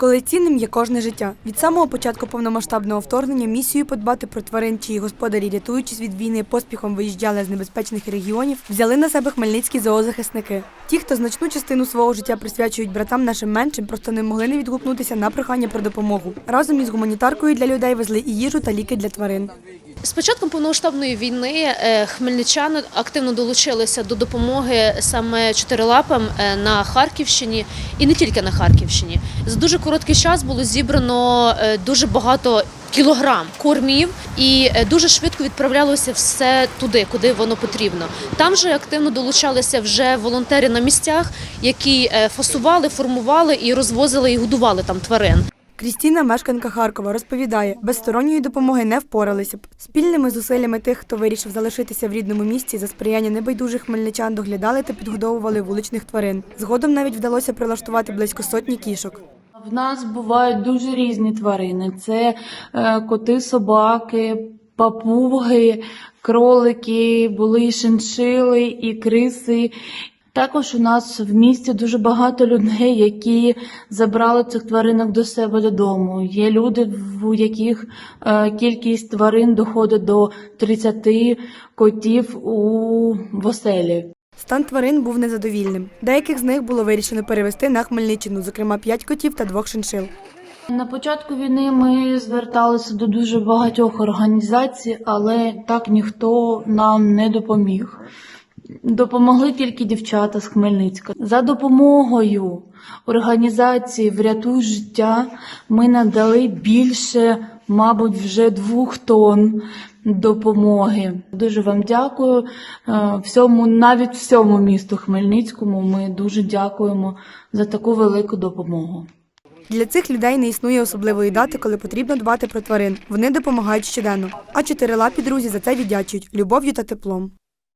Коли цінним є кожне життя. Від самого початку повномасштабного вторгнення місію подбати про тварин, чиї господарі, рятуючись від війни, поспіхом виїжджали з небезпечних регіонів, взяли на себе хмельницькі зоозахисники. Ті, хто значну частину свого життя присвячують братам нашим меншим, просто не могли не відгукнутися на прохання про допомогу. Разом із гуманітаркою для людей везли і їжу та ліки для тварин. З початком повномасштабної війни е, хмельничани активно долучилися до допомоги саме чотирилапам е, на Харківщині і не тільки на Харківщині. За дуже короткий час було зібрано е, дуже багато кілограм кормів, і дуже швидко відправлялося все туди, куди воно потрібно. Там же активно долучалися вже волонтери на місцях, які фасували, формували і розвозили і годували там тварин. Крістіна, мешканка Харкова, розповідає, без сторонньої допомоги не впоралися б. Спільними зусиллями тих, хто вирішив залишитися в рідному місті, за сприяння небайдужих хмельничан доглядали та підгодовували вуличних тварин. Згодом навіть вдалося прилаштувати близько сотні кішок. В нас бувають дуже різні тварини: це е, коти, собаки, папуги, кролики, були шиншили, і криси. Також у нас в місті дуже багато людей, які забрали цих тваринок до себе додому. Є люди, в яких е, кількість тварин доходить до 30 котів у в оселі. Стан тварин був незадовільним. Деяких з них було вирішено перевести на Хмельниччину, зокрема п'ять котів та двох шиншил. На початку війни ми зверталися до дуже багатьох організацій, але так ніхто нам не допоміг. Допомогли тільки дівчата з Хмельницька. За допомогою організації Врятуй життя ми надали більше, мабуть, вже двох тонн допомоги. Дуже вам дякую. Е, Всьому, навіть всьому місту Хмельницькому ми дуже дякуємо за таку велику допомогу. Для цих людей не існує особливої дати, коли потрібно дбати про тварин. Вони допомагають щоденно. А чотирилапі друзі за це віддячують любов'ю та теплом.